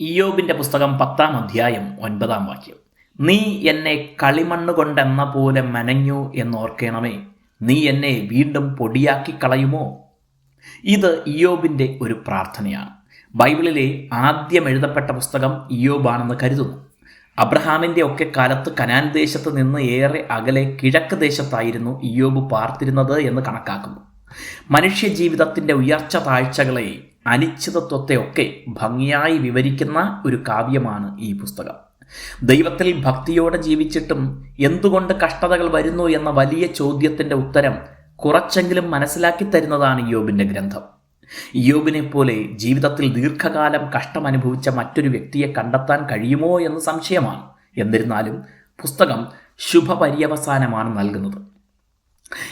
ഇയോബിന്റെ പുസ്തകം പത്താം അധ്യായം ഒൻപതാം വാക്യം. നീ എന്നെ കളിമണ്ണ് കൊണ്ടെന്ന പോലെ മനഞ്ഞു എന്നോർക്കണമേ. നീ എന്നെ വീണ്ടും പൊടിയാക്കി കളയുമോ? ഇത് ഇയോബിന്റെ ഒരു പ്രാർത്ഥനയാണ്. ബൈബിളിലെ ആദ്യം എഴുതപ്പെട്ട പുസ്തകം ഇയോബാണെന്ന് കരുതുന്നു. അബ്രഹാമിന്റെ ഒക്കെ കാലത്ത് കനാൻ ദേശത്ത് നിന്ന് ഏറെ അകലെ കിഴക്ക് ദേശത്തായിരുന്നു ഇയോബ് പാർത്തിരുന്നത് എന്ന് കണക്കാക്കുന്നു. മനുഷ്യ ജീവിതത്തിന്റെ ഉയർച്ച താഴ്ചകളെ അനിശ്ചിതത്വത്തെയൊക്കെ ഭംഗിയായി വിവരിക്കുന്ന ഒരു കാവ്യമാണ് ഈ പുസ്തകം. ദൈവത്തിൽ ഭക്തിയോടെ ജീവിച്ചിട്ടും എന്തുകൊണ്ട് കഷ്ടതകൾ വരുന്നു എന്ന വലിയ ചോദ്യത്തിന്റെ ഉത്തരം കുറച്ചെങ്കിലും മനസ്സിലാക്കി തരുന്നതാണ് യോബിന്റെ ഗ്രന്ഥം. യോബിനെ പോലെ ജീവിതത്തിൽ ദീർഘകാലം കഷ്ടം അനുഭവിച്ച മറ്റൊരു വ്യക്തിയെ കണ്ടെത്താൻ കഴിയുമോ എന്ന് സംശയമാണ്. എന്നിരുന്നാലും പുസ്തകം ശുഭപര്യവസാനമാണ് നൽകുന്നത്.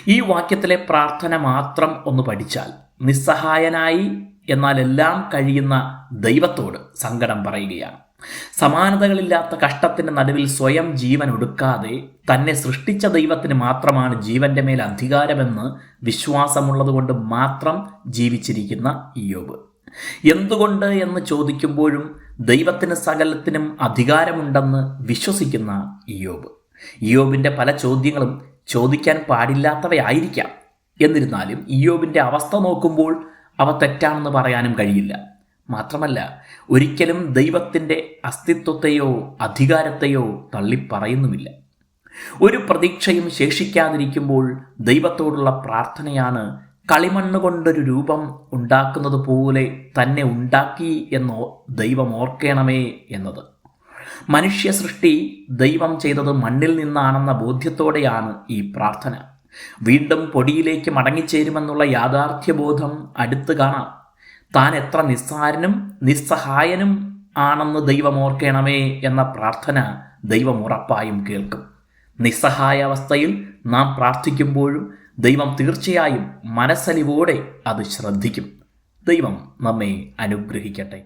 ഈ വാക്യത്തിലെ പ്രാർത്ഥന മാത്രം ഒന്ന് പഠിച്ചാൽ നിസ്സഹായനായി എന്നാൽ എല്ലാം കഴിയുന്ന ദൈവത്തോട് സങ്കടം പറയുകയാണ്. സമാനതകളില്ലാത്ത കഷ്ടത്തിന്റെ നടുവിൽ സ്വയം ജീവൻ ഒടുക്കാതെ തന്നെ സൃഷ്ടിച്ച ദൈവത്തിന് മാത്രമാണ് ജീവന്റെ മേൽ അധികാരമെന്ന് വിശ്വാസമുള്ളതുകൊണ്ട് മാത്രം ജീവിച്ചിരിക്കുന്ന യോബ് എന്തുകൊണ്ട് എന്ന് ചോദിക്കുമ്പോഴും ദൈവത്തിന് സകലത്തിനും അധികാരമുണ്ടെന്ന് വിശ്വസിക്കുന്ന യോബ് യോബിന്റെ പല ചോദ്യങ്ങളും ചോദിക്കാൻ പാടില്ലാത്തവയായിരിക്കാം. എന്നിരുന്നാലും ഇയോബിന്റെ അവസ്ഥ നോക്കുമ്പോൾ അവ തെറ്റാണെന്ന് പറയാനും കഴിയില്ല. മാത്രമല്ല ഒരിക്കലും ദൈവത്തിന്റെ അസ്തിത്വത്തെയോ അധികാരത്തെയോ തള്ളിപ്പറയുന്നുമില്ല. ഒരു പ്രതീക്ഷയും ശേഷിക്കാതിരിക്കുമ്പോൾ ദൈവത്തോടുള്ള പ്രാർത്ഥനയാണ് കളിമണ്ണ് കൊണ്ടൊരു രൂപം ഉണ്ടാക്കുന്നത് പോലെ തന്നെ ഉണ്ടാക്കി എന്നോ ദൈവം ഓർക്കണമേ എന്നത്. മനുഷ്യ സൃഷ്ടി ദൈവം ചെയ്തത് മണ്ണിൽ നിന്നാണെന്ന ബോധ്യത്തോടെയാണ് ഈ പ്രാർത്ഥന. വീണ്ടും പൊടിയിലേക്ക് മടങ്ങിച്ചേരുമെന്നുള്ള യാഥാർത്ഥ്യബോധം അടുത്ത് കാണാം. താൻ എത്ര നിസ്സാരനും നിസ്സഹായനും ആണെന്ന് ദൈവം ഓർക്കണമേ എന്ന പ്രാർത്ഥന ദൈവം ഉറപ്പായും കേൾക്കും. നിസ്സഹായ അവസ്ഥയിൽ നാം പ്രാർത്ഥിക്കുമ്പോഴും ദൈവം തീർച്ചയായും മനസ്സലിവോടെ അത് ശ്രദ്ധിക്കും. ദൈവം നമ്മെ അനുഗ്രഹിക്കട്ടെ.